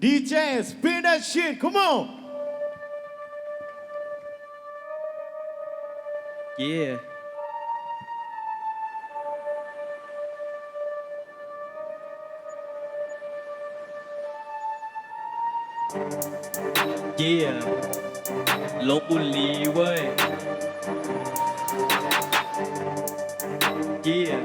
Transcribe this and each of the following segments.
DJ spin that shit come on เย่เย่ลบบุรีเว้ยเย่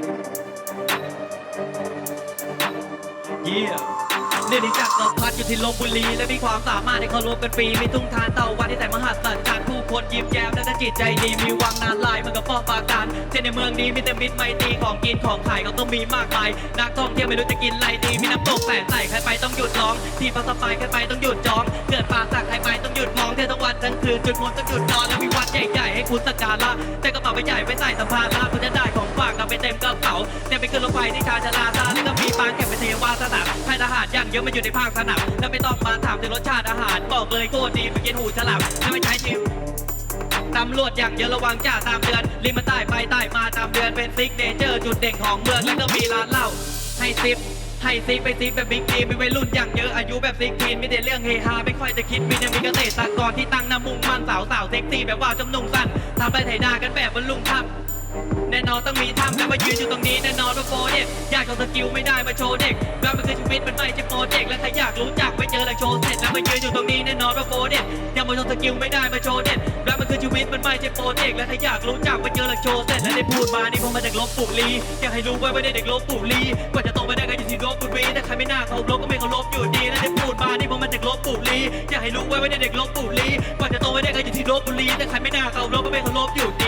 เย่เรียนจากรพัดอยู่ที่ลบบุรีและมีความสามารถในเคารพกันฟรีมีทุ่งทานเต่าวันที่แต่มหัศจรรย์ผู้คนยิ้มแย้มและจิตใจดีมีวังนานลายเหมือนกับป้อมปราการเช่นในเมืองนี้มีแต่มิตรไมตรีของกินของขายก็ต้องมีมากมายนักท่องเที่ยวไม่รู้จะกินอะไรดีมีน้ำตกแสนใสใครไปต้องหยุดร้อง ที่พักสบายใครไปต้องหยุดจอง เกิดป่าสักใครไปต้องหยุดมองเที่ยวทั้งวันทั้งคืนจุดมนต้องหยุดนอนและมีวัดใหญ่ๆให้คุณสักการะแต่กระเป๋าใบใหญ่ไปใส่สัมภาระคุณจะได้ของฝากนำไปเต็มกระเป๋าเต็มไปขึ้นรถไฟที่ชาญชาลาซาแล้วก็มีปางเก็บไป เยอะมาอยู่ในภาคสนามแล้วไม่ต้องมาถามถึงรสชาติอาหาร บอกเลยโคตรดีไปกินหูฉลามแล้วไม่ใช้ชิมตำรวจอย่างเยอะระวังจ่าตามเดือนริมมาใต้ไปใต้มาตามเดือนเป็นซิกเนเจอร์จุดเด่นของเมืองแล้วก็มีร้านเหล้าให้ซิปให้ซิปไปซิปแบบบิ๊กดีมีวัยรุ่นอย่างเยอะอายุแบบซิกทีนมีแต่เรื่องเฮฮาไม่ค่อยจะคิดมีแต่มีเกษตรกรที่ตั้งหน้ามุ่งมั่นสาวสาวเซ็กซี่แบบว่าจำนุ่งสั้นทำไปไถนากันแบบบรรลุงทำ แน่นอนต้องมีทำแล้วมายืนอยู่ตรงนี้แน่นอนว่าโปรเด็กอยากโชว์สกิลไม่ได้มาโชว์เด็กแล้วมันคือชีวิตมันไม่ใช่โปรเจกต์และถ้าอยากรู้จักไปเจอแล้วโชว์เสร็จแล้วมายืนอยู่ตรงนี้แน่นอนว่าโปรเด็กอยากมาโชว์สกิลไม่ได้มาโชว์เด็กแล้วมันคือชีวิตมันไม่ใช่โปรเจกต์และถ้าอยากรู้จักไปเจอแล้วโชว์เสร็จแล้วได้พูดมานี่ผมมาจากลบบุรีอยากให้รู้ไว้ว่าได้เด็กลบบุรีกว่าจะโตไปได้ก็อยู่ที่ลบบุรีแต่ใครไม่น่าเคารพก็ไม่เคารพอยู่ดีและได้พูดมานี่ผมมาจากลบบุรีอยากให้รู้ไว้ว่าได้เด็กลบบุรีกว่าจะโตไปได้ก็อยู่ที่ลบบุรีแต่ใครไม่น่าเคารพก็ไม่เคารพอยู่